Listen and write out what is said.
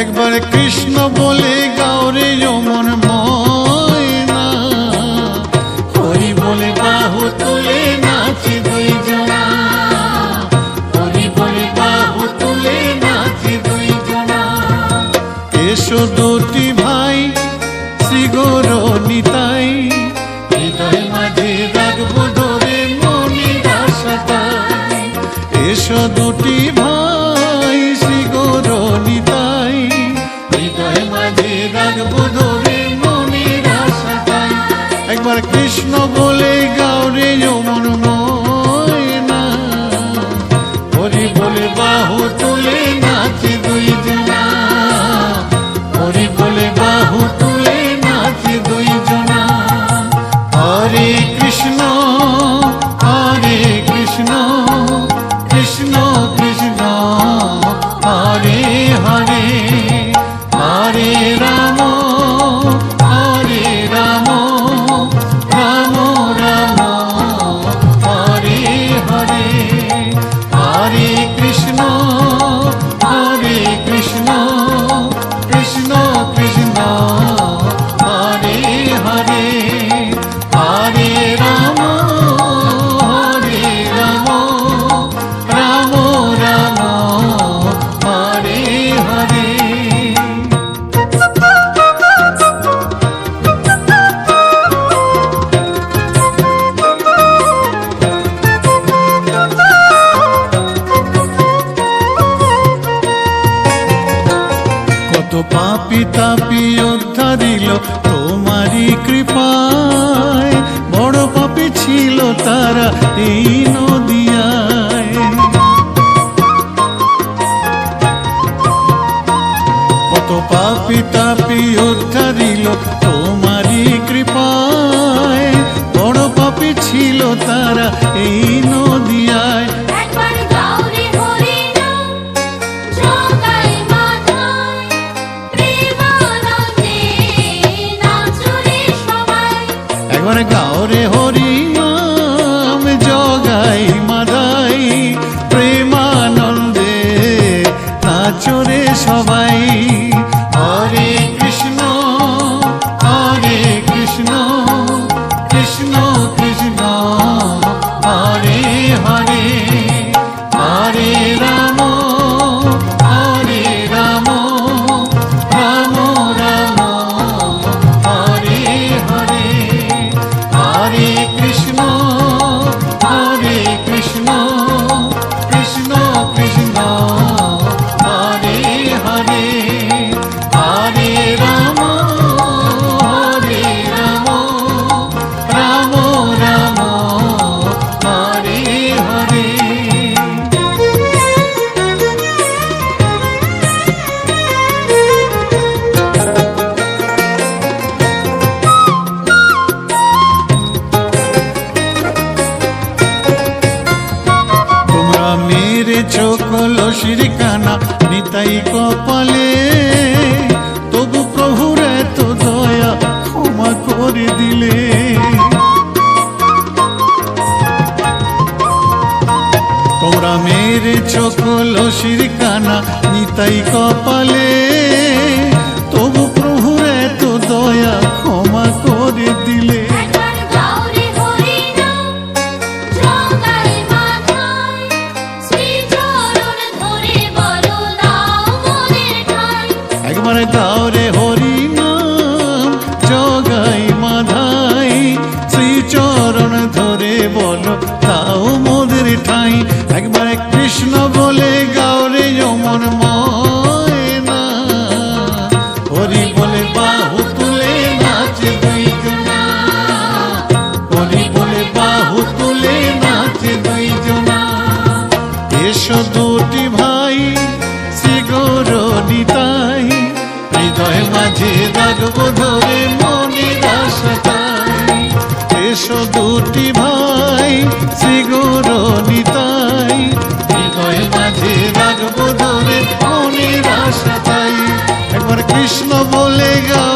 একবার কৃষ্ণ বলে গাওরে যমন নাচে তুলে নাচে দুই জনা। দুটি ভাই শ্রী গৌর নিতাই। হৃদয় মাঝে রাখব ধরে মনি দাসতাই এসো দুটি ভাই হরে পাপি তাপি উদ্ধারিল তোমারই কৃপায়। বড় পাপি ছিল তারা এই নদিয়ায়। কত পাপি তাপি সবাই মেরে চোখ লসির কানা নিতাই কপালে। তবু প্রভুর এত দয়া ক্ষমা করে দিলে। তোমরা মেরে চোখ লসির কানা নিতাই কপালে। একবার গাওরে হরি নাম জগাই মাধাই, শ্রীচরণ ধরে বল, তাও মোদের ঠাই। একবার কৃষ্ণ বলে, গাওরে যমন ময়না। হরি বলে, বাহু তুলে নাচে দুই মাঝে রাখব ধরে মনে আশাটাই। এসো দুটি ভাই, শ্রীগুর নিতাই। হৃদয় মাঝে রাখব ধরে মনে আশাটাই। একবার কৃষ্ণ বলে গা